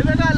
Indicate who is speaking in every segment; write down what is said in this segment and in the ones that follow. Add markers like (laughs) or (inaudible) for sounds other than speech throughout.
Speaker 1: हे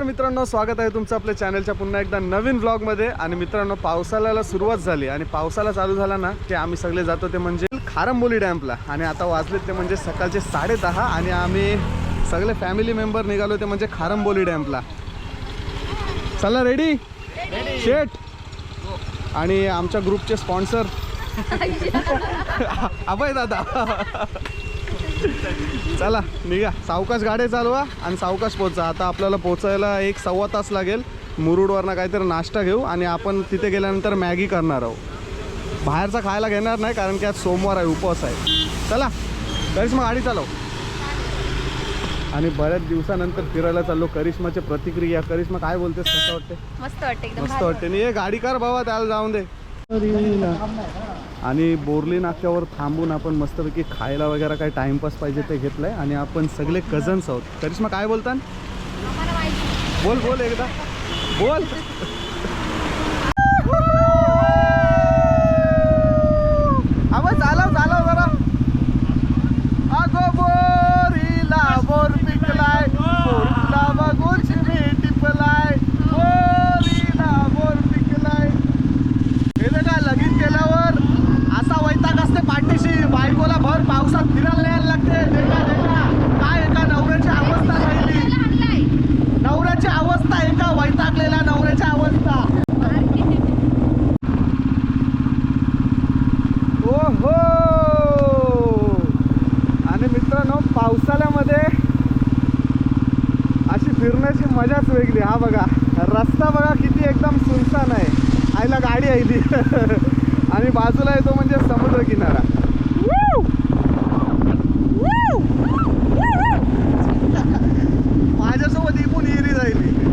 Speaker 1: नमस्कार मित्रांनो स्वागत आहे तुमचं आपल्या चॅनलच्या पुन्हा एकदा नवीन व्लॉगमध्ये. आणि मित्रांनो पावसाळ्याला सुरुवात झाली आणि पावसाला चालू झाला ना की आम्ही सगळे जातो ते म्हणजे खारंबोली डॅम्पला आणि आता वाजलेत ते म्हणजे सकाळचे साडे दहा आणि आम्ही सगळे फॅमिली मेंबर निघालो ते म्हणजे खारंबोली डॅम्पला चला रेडी शेट आणि आमच्या ग्रुपचे स्पॉन्सर (laughs) (laughs) अभय दादा. चला निघा. सावकाश गाडी चालवा आणि सावकाश पोचा आता आपल्याला पोचायला एक सव्वा तास लागेल. मुरुडवरनं काहीतरी नाश्ता घेऊ आणि आपण तिथे गेल्यानंतर मॅगी करणार आहोत. बाहेरचा खायला घेणार नाही कारण की आज सोमवार आहे उपवास आहे. चला मग गाडी चालव. आणि बऱ्याच दिवसानंतर फिरायला चाललो. करिश्माची प्रतिक्रिया. करिश्मा काय बोलतेस? कसं वाटते
Speaker 2: मस्त वाटतं एकदम
Speaker 1: मस्त वाटते गाडी कर बाबा त्याला जाऊन दे. आणि बोरली नाक्यावर थांबून आपण मस्तपैकी खायला वगैरे काय टाइमपास पाहिजे ते घेतलंय. आणि आपण सगळे कझन्स आहोत. करिश्मा काय
Speaker 2: माहिती
Speaker 1: बोल बोल एकदा. बोल आवाज चालव चालव जरा अगो बोरीला बोर पिकलाय बोरीला बघून शिरी टिपलाय बोरीला बोर पिकलाय हे बघा लगीन केल्यावर असा वैताग असते पाठीशी बायकोला भर पावसात फिरायला यायला लागते. काय एका नवऱ्याची अवस्था राहिली? नवऱ्याची अवस्था एका वैतागलेल्या नवऱ्याची अवस्था. हो आणि मित्रांनो पावसाळ्यामध्ये अशी फिरण्याची मजाच वेगळी. हा बघा रस्ता बघा किती एकदम सुनसान आहे. आईला गाडी आयली. (laughs) आणि बाजूला येतो म्हणजे समुद्र किनारा माझ्यासोबत इकून इरी जाईल नवऱ्यासोबत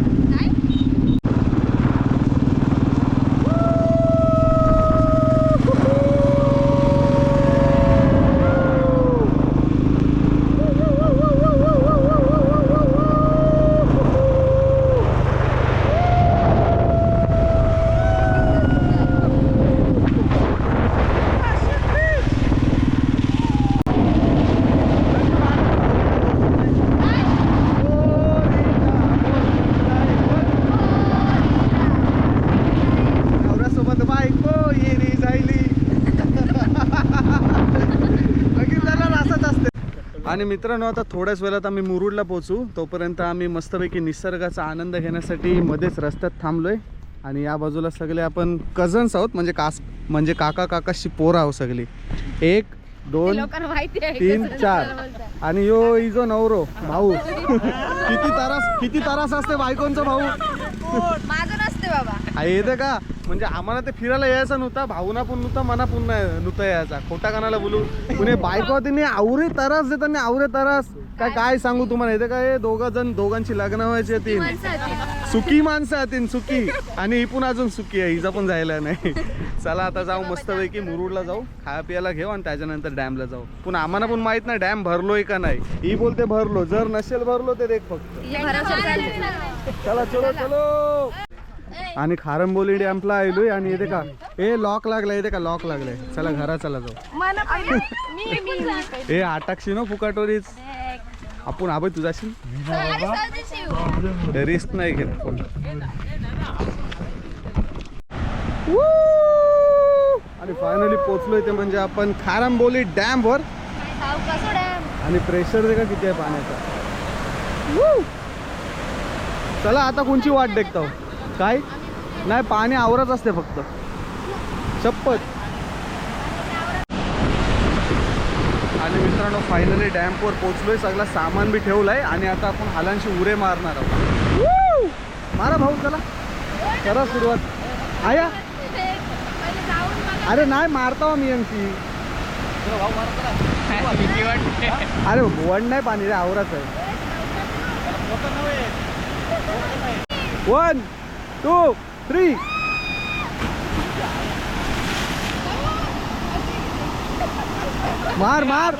Speaker 1: आणि मित्रांनो आता थोड्याच वेळात आम्ही मुरुडला पोहोचू. तोपर्यंत आम्ही मस्तपैकी निसर्गाचा आनंद घेण्यासाठी मध्येच रस्त्यात थांबलोय. आणि या बाजूला सगळे आपण कझन्स आहोत म्हणजे कास म्हणजे काका काकाशी पोरं आहोत सगळी. एक दोन
Speaker 2: आहे
Speaker 1: तीन चार. आणि यो इजो नवरो भाऊ. किती तरास किती तरास असते बायकोंचा भाऊ?
Speaker 2: माझं नसते बाबा.
Speaker 1: आ, येतं का? म्हणजे आम्हाला ते फिरायला यायचं नव्हता भाऊना पण नव्हता मना पण नाही नव्हता यायचा. खोटा कानाला बोलू. पुणे बायको तिने आवरे तरास देताना आवरे तरास. काय काय सांगू तुम्हाला? येतं काय दोघं जण दोघांची लग्न व्हायची तीन
Speaker 2: होती.
Speaker 1: सुकी माणसं आहेत सुकी आणि ही पण अजून सुकी आहे हिचा पण जायला नाही. चला आता जाऊ मस्तपैकी मुरुडला जाऊ खाया पियाला घेऊ आणि त्याच्यानंतर डॅमला जाऊ. पण आम्हाला पण माहीत नाही डॅम भरलोय का नाही. ही बोलते भरलो जर नसेल भरलो ते देख फक्त. चला चलो चलो. आणि खारंबोली डॅम्पला आलोय आणि येते का ए लॉक लागलाय येते का लॉक लागलाय. चला घरा चला जाऊ. ए (laughs) आटाक्षी नो फुकाटोरीच. आपण आबाई तुझाशी रिस्क नाही घेत कोण. आणि फायनली पोचलोय ते म्हणजे आपण खारंबोली डॅम वर. आणि प्रेशर दे का किती आहे पाण्याचा! चला आता कोणची वाट देखता काय? नाही पाणी आवरत असते फक्त. शपथ. आणि मित्रांनो फायनली डॅम्पवर पोचलोय सगळं सामान बी ठेवलंय आणि आता आपण हालांशी उरे मारणार आहोत. मारा भाऊ चला. करा सुरुवात. आया. अरे नाही मारता मी यांची अरे वड नाही पाणी रे आवराच आहे. वन. टू थ्री मार मार.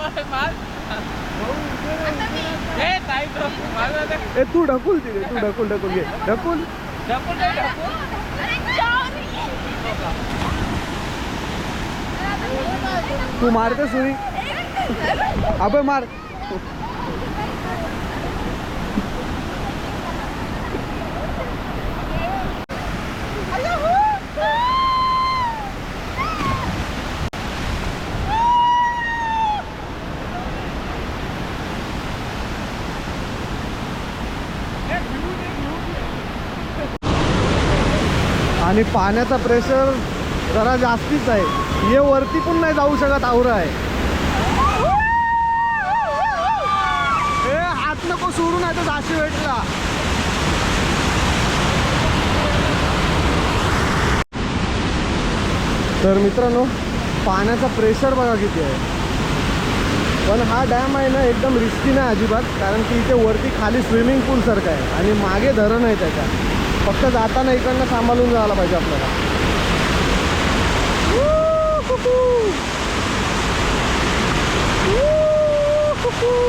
Speaker 1: ए तू ढकूल तिथे तू ढकूल ढकूल घे. ढकूल. तू मारते सुई अबे मार. आणि पाण्याचा प्रेशर जरा जास्तीच आहे. हे वरती पण नाही जाऊ शकत आवरं आहे. हे हात नको सोडून आहे तर जाशी भेटला. तर मित्रांनो पाण्याचा प्रेशर बघा किती आहे. पण हा डॅम आहे ना एकदम रिस्की नाही अजिबात कारण की इथे वरती खाली स्विमिंग पूलसारखं आहे. आणि मागे धरण आहे त्याच्या फक्त जाताना इकडनं सांभाळून जायला पाहिजे आपल्याला Woo! Woo-hoo-hoo! Woo-hoo!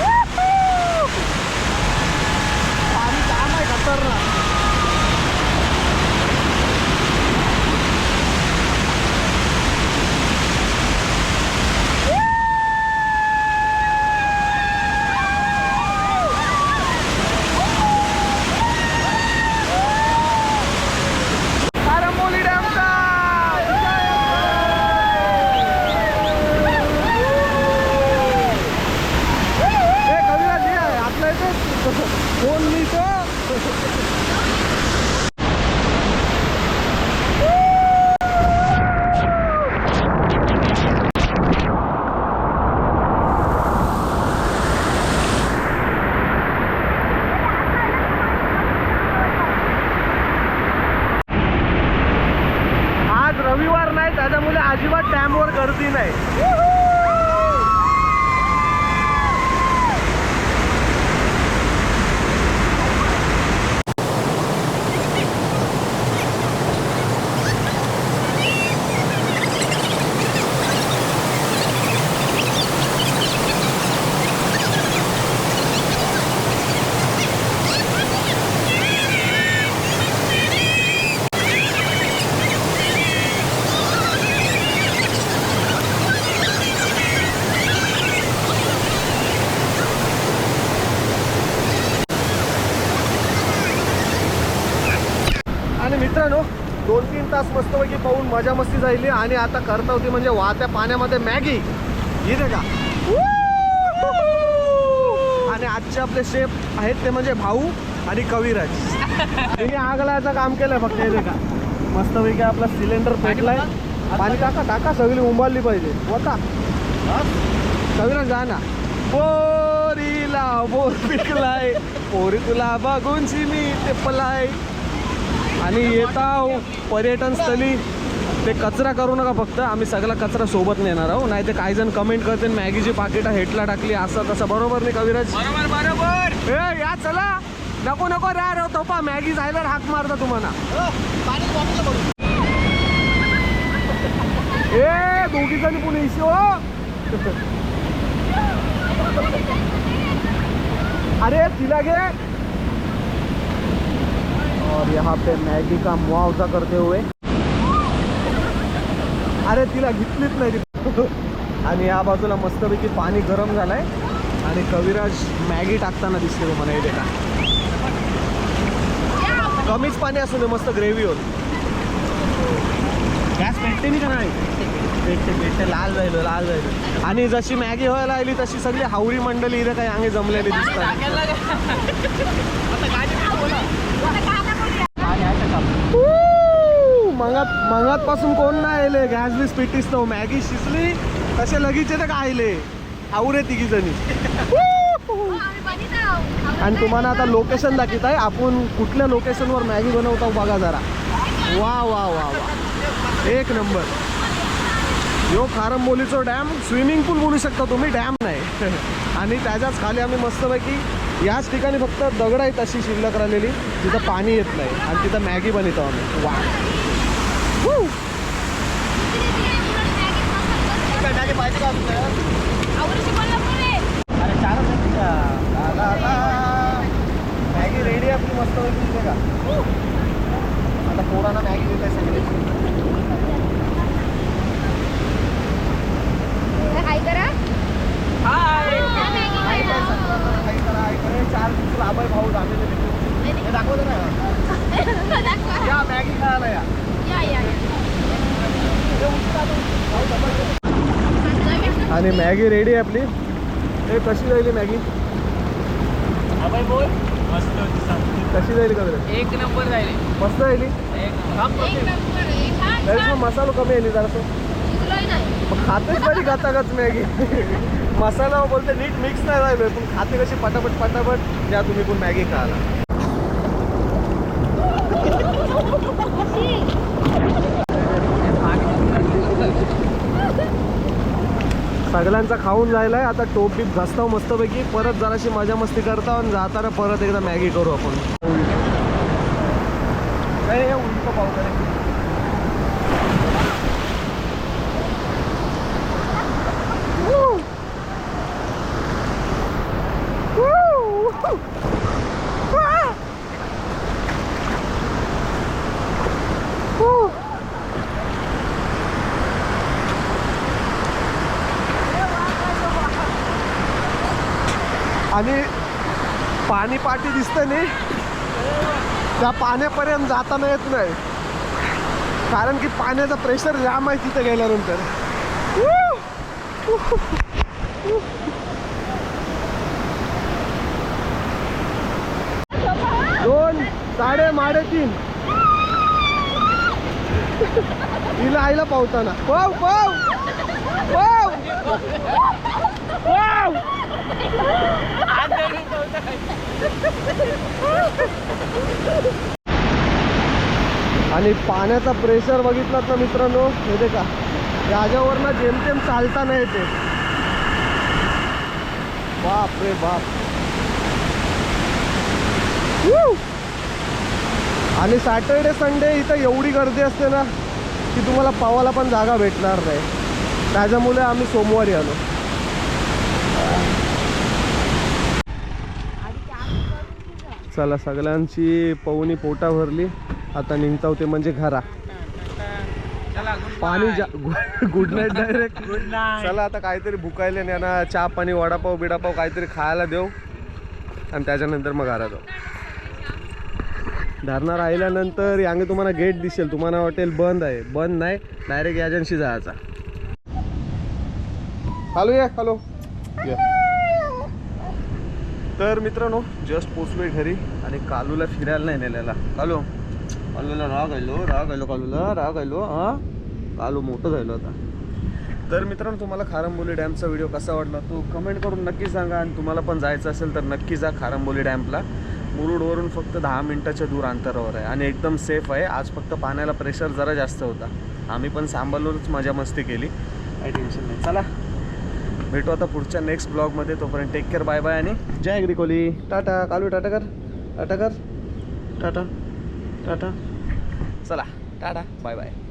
Speaker 1: Woo-hoo! पाणी काम आहे खतरनाक तारांबोली डॅमचा ए कविराज ये आतला येतो कोण मी तो आज रविवार नाही त्याच्यामुळे अजिबात डॅमवर गर्दी नाही आणि मित्रांनो दोन तीन तास मस्तपैकी पाहून मजा मस्ती जायली आणि आता करता होती म्हणजे वाहत्या पाण्यामध्ये मॅगी. इथे का आणि आजचे आपले शेफ आहेत ते म्हणजे भाऊ आणि कविराज. त्यांनी आग लावायचं काम केलंय फक्त इथे का मस्तपैकी आपला सिलेंडर पेटलाय. पाणी टाका टाका सगळी उंबाळली पाहिजे. होता कविराज जा ना. पोरीला बोर पिकलाय. पोरी तुला बघून मी ते पलाय आणि येताव पर्यटन स्थळी ते कचरा करू नका फक्त आम्ही सगळा कचरा सोबत नेणार आहोत. नाही ते काही जण कमेंट करते मॅगीची पाकिटं हेटला टाकली असं तसं. बरोबर नाही कविराज
Speaker 3: बरोबर बरोबर.
Speaker 1: ए या चला. नको नको रा रे तो पा मॅगी जायला हाक मारता तुम्हाला. ए दोघी जणी पुणे इशो अरे तिला घे. और यहाँ पे मॅगी का मुआवजा करते हुए। अरे तिला घेतलीच नाही आणि या बाजूला मस्तपैकी पाणी गरम झालंय. आणि कविराज मॅगी टाकताना दिसते तुम्हाला इथे का कमीच पाणी असू दे मस्त ग्रेव्ही होत गॅस पेटते नाही का नाही? पेटते पेटते. लाल जायलो लाल जायलो आणि जशी मॅगी व्हायला आली तशी सगळी हावरी मंडळी इथे काही अंगे जमलेली दिसतात. मंगात मंगात पासून कोण नाही आले? गॅस बीस पिटीस तो. मॅगी शिजली तसे लगेच येतं का आले आवरे तिघी जणी. आणि तुम्हाला आता लोकेशन दाखवत आहे. आपण कुठल्या लोकेशनवर मॅगी बनवतो बघा जरा. वा वा वा वा. एक नंबर. यो खारंबोलीचो डॅम स्विमिंग पूल बोलू शकता तुम्ही डॅम नाही. (laughs) आणि त्याच्याच खाली आम्ही मस्तपैकी याच ठिकाणी फक्त दगड आहेत अशी शिल्लक राहिलेली तिथं पाणी येत नाही. आणि तिथं मॅगी बनवतो आम्ही. वा. मॅगी रेडी आपली मस्त पैकी का आता पोरांना मॅगी देत आहे सगळे
Speaker 2: हाय करा
Speaker 1: हाय काय सगळं काही करा चार दिवस लाभाय भाऊ झालेले. हे दाखवलं ना या मॅगी खायला या आणि मॅगी रेडी आहे आपली. हे कशी जाईल मॅगी?
Speaker 3: बोल.
Speaker 1: कशी जाईल का बरं?
Speaker 3: एक नंबर जाईल.
Speaker 1: मस्त जाईल तरी पण मसाला कमी आहे जरासं. मग खातेच बरी गातागच मॅगी? मसाला बोलते नीट मिक्स नाही राहिलोय. पण खाते कशी? पटापट पटापट. या तुम्ही पण मॅगी खायला. सगळ्यांचा खाऊन जायलाय आता टोप बीप घासताव मस्तपैकी. परत जराशी मजा मस्ती करता आणि जाताना परत एकदा मॅगी करू आपण काय हे उलटं पाव करे. Woo! Woo! Ah! Woo! आणि पाणी पाठी दिसतं नाही. त्या पाण्यापर्यंत जाताना येत नाही. कारण की पाण्याचं प्रेशर जाम आहे तिथं गेल्यानंतर. दोन साडे माडेतीन तिला आईला पावताना. पाव पाव पाव. Wow! आणि पाण्याचा प्रेशर बघितलात ना मित्रांनो? येते का ना जेमतेम चालता नाही येते. बाप. रे बाप आणि सॅटर्डे संडे इथं एवढी गर्दी असते ना की तुम्हाला पावाला पण जागा भेटणार नाही. त्याच्यामुळे आम्ही सोमवारी आलो. चला सगळ्यांची पवनी पोटा भरली. आता निघताव ते म्हणजे घरा. पाणी. जा good night direct
Speaker 3: Good night.
Speaker 1: चला आता काहीतरी भुकायले ना चहा पाणी वडापाव बिडापाव काहीतरी खायला देऊ. आणि त्याच्यानंतर मग घरात जाऊ. धरणा राहिल्यानंतर यांगे तुम्हाला गेट दिसेल. तुम्हाला वाटेल बंद आहे. बंद नाही डायरेक्ट एजन्सी जायचा. हॅलो या हॅलो. या. तर मित्रांनो जस्ट पोचलोय घरी आणि कालूला फिरायला नाही नेलेला. कालू कालूला राग आलो राग आलो कालूला राग आलो हा? कालू मोठं झालो आता. तर मित्रांनो तुम्हाला खारंबोली डॅमचा व्हिडिओ कसा वाटला तो कमेंट करून नक्की सांगा आणि तुम्हाला पण जायचं असेल तर नक्की जा खारंबोली डॅमला. मुरुडवरून फक्त दहा मिनटाच्या दूर अंतरावर आहे आणि एकदम सेफ आहे. आज फक्त पाण्याला प्रेशर जरा जास्त होता. आम्ही पण सांभाळूनच मजा मस्ती केली. काही टेन्शन नाही. चला. भेटू आता पुढच्या नेक्स्ट ब्लॉगमध्ये तोपर्यंत टेक केअर बाय बाय आणि जय अग्रिकोली टाटा कालू टाटा कर. टाटा कर. टाटा टाटा. चला टाटा बाय बाय